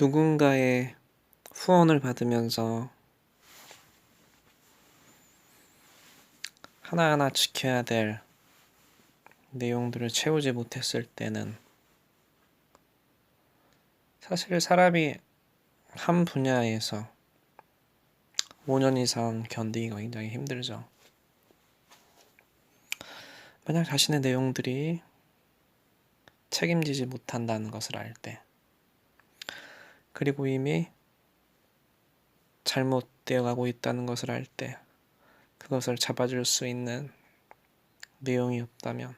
누군가의 후원을 받으면서 하나하나 지켜야 될 내용들을 채우지 못했을 때는 사실 사람이 한 분야에서 5년 이상 견디기가 굉장히 힘들죠. 만약 자신의 내용들이 책임지지 못한다는 것을 알 때, 그리고 이미 잘못되어 가고 있다는 것을 알 때, 그것을 잡아줄 수 있는 내용이 없다면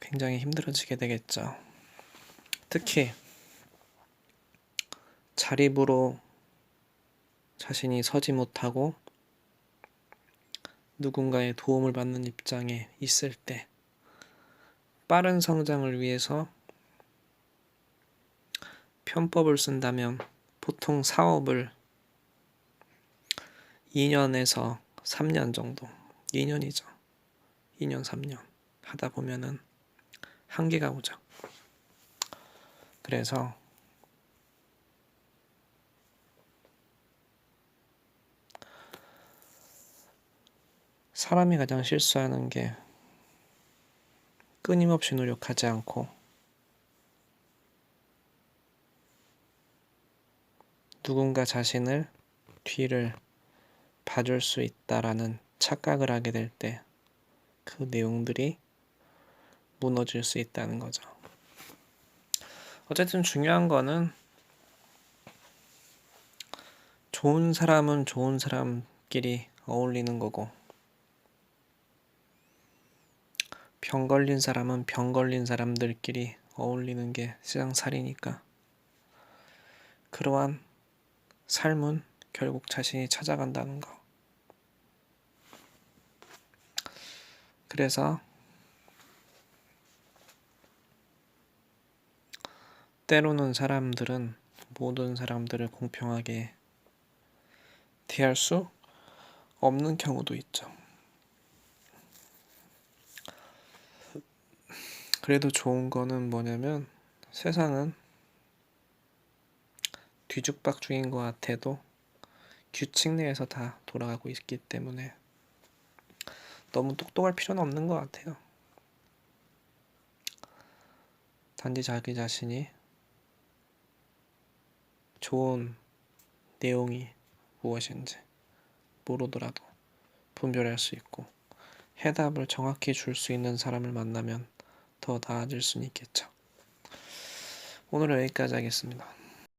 굉장히 힘들어지게 되겠죠. 특히 자립으로 자신이 서지 못하고 누군가의 도움을 받는 입장에 있을 때 빠른 성장을 위해서 편법을 쓴다면 보통 사업을 2년에서 3년 정도, 2년이죠. 2년, 3년 하다 보면은 한계가 오죠. 그래서 사람이 가장 실수하는 게 끊임없이 노력하지 않고 누군가 자신을 뒤를 봐줄 수 있다라는 착각을 하게 될 때 그 내용들이 무너질 수 있다는 거죠. 어쨌든 중요한 거는 좋은 사람은 좋은 사람끼리 어울리는 거고 병 걸린 사람은 병 걸린 사람들끼리 어울리는 게 세상 살이니까 그러한 삶은 결국 자신이 찾아간다는 거. 그래서 때로는 사람들은 모든 사람들을 공평하게 대할 수 없는 경우도 있죠. 그래도 좋은 거는 뭐냐면 세상은 뒤죽박죽인 것 같아도 규칙 내에서 다 돌아가고 있기 때문에 너무 똑똑할 필요는 없는 것 같아요. 단지 자기 자신이 좋은 내용이 무엇인지 모르더라도 분별할 수 있고 해답을 정확히 줄 수 있는 사람을 만나면 더 나아질 수는 있겠죠. 오늘은 여기까지 하겠습니다.